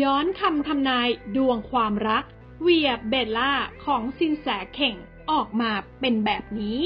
ย้อนคำทำนายดวงความรัก เวียเบลล่าของซินแสเข่งออกมาเป็นแบบนี้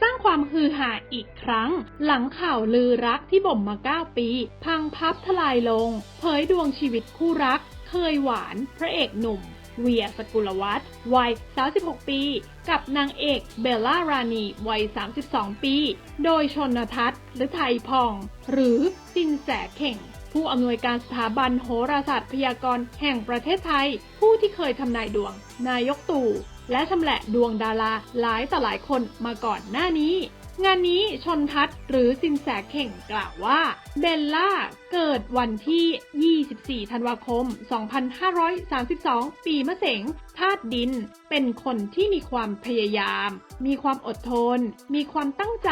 สร้างความฮือฮาอีกครั้ง หลังข่าวลือรักที่บ่มมา 9 ปี พังพับทลายลง เผยดวงชีวิตคู่รัก เคยหวานพระเอกหนุ่ม เวียสกุลวัฒน์วัย 36 ปี กับนางเอกเบลล่ารานีวัย 32 ปี โดยชนทัศน์หรือไทยพอง หรือสินแสเข่ง ผู้อำนวยการสถาบันโหราศาสตร์พยากรณ์แห่งประเทศไทย ผู้ที่เคยทำนายดวง นายกตู่ และชำแหละดวงดาราหลายต่อหลายคนมาก่อนหน้านี้งานนี้ชนทัศน์หรือสินแสเข่งกล่าวว่า เบลล่าเกิดวันที่ 24 ธันวาคม 2532 ปีมะเสงธาตุดิน เป็นคนที่มีความพยายาม มีความอดทน มีความตั้งใจ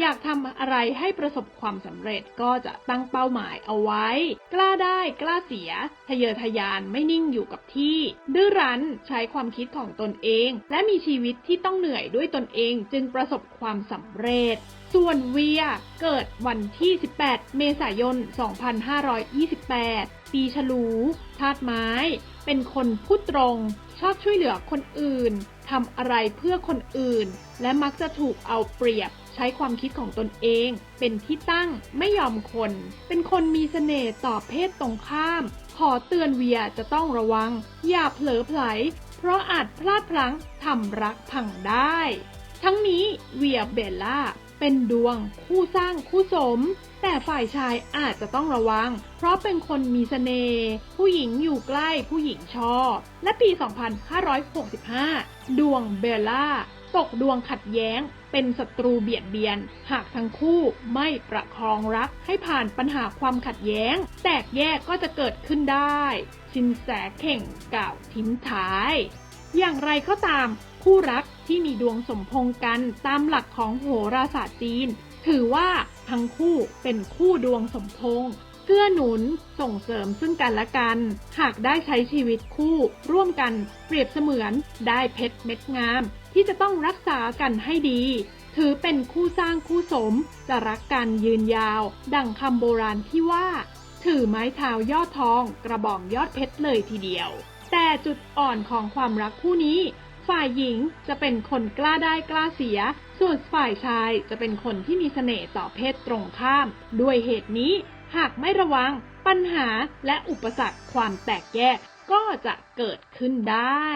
อยากทำอะไรให้ประสบความสำเร็จก็จะตั้งเป้าหมายเอาไว้ กล้าได้กล้าเสีย ทะเยอทะยานไม่นิ่งอยู่กับที่ ดื้อรั้นใช้ความคิดของตนเอง และมีชีวิตที่ต้องเหนื่อยด้วยตนเองจึงประสบความสำเร็จ ส่วนเวียเกิดวันที่ 18 เมษายน 2528 ปีฉลูธาตุไม้ เป็นคนพูดตรง ชอบช่วยเหลือคนอื่น ทำอะไรเพื่อคนอื่น และมักจะถูกเอาเปรียบใช้ความคิดของตนเอง เป็นที่ตั้งไม่ยอมคน เป็นคนมีเสน่ห์ต่อเพศตรงข้าม ขอเตือนเวียจะต้องระวัง อย่าเผลอไผล เพราะอาจพลาดพลั้งทำรักพังได้ ทั้งนี้เวียเบลล่าเป็นดวงคู่สร้างคู่สม แต่ฝ่ายชายอาจจะต้องระวัง เพราะเป็นคนมีเสน่ห์ผู้หญิงอยู่ใกล้ผู้หญิงชอบ และปี 2565 ดวงเบลล่าตกดวงขัดแย้ง เป็นศัตรูเบียดเบียน หากทั้งคู่ไม่ประคองรักให้ผ่านปัญหาความขัดแย้ง แตกแยกก็จะเกิดขึ้นได้ ชินแสเข่งกล่าวทิ้งท้าย อย่างไรก็ตามคู่รัก ที่มีดวงสมพงกันตามหลักของโหราศาสตร์จีน ถือว่าทั้งคู่เป็นคู่ดวงสมพงเกื้อหนุนส่งเสริมซึ่งกันและกัน หากได้ใช้ชีวิตคู่ร่วมกันเปรียบเสมือนได้เพชรเม็ดงาม ที่จะต้องรักษากันให้ดี ถือเป็นคู่สร้างคู่สม จะรักกันยืนยาว ดังคำโบราณที่ว่า ถือไม้เท้ายอดทอง กระบอกยอดเพชรเลยทีเดียว แต่จุดอ่อนของความรักคู่นี้ ฝ่ายหญิงจะเป็นคนกล้าได้กล้าเสีย ส่วนฝ่ายชายจะเป็นคนที่มีเสน่ห์ต่อเพศตรงข้าม ด้วยเหตุนี้ หากไม่ระวังปัญหาและอุปสรรคความแตกแยกก็จะเกิดขึ้นได้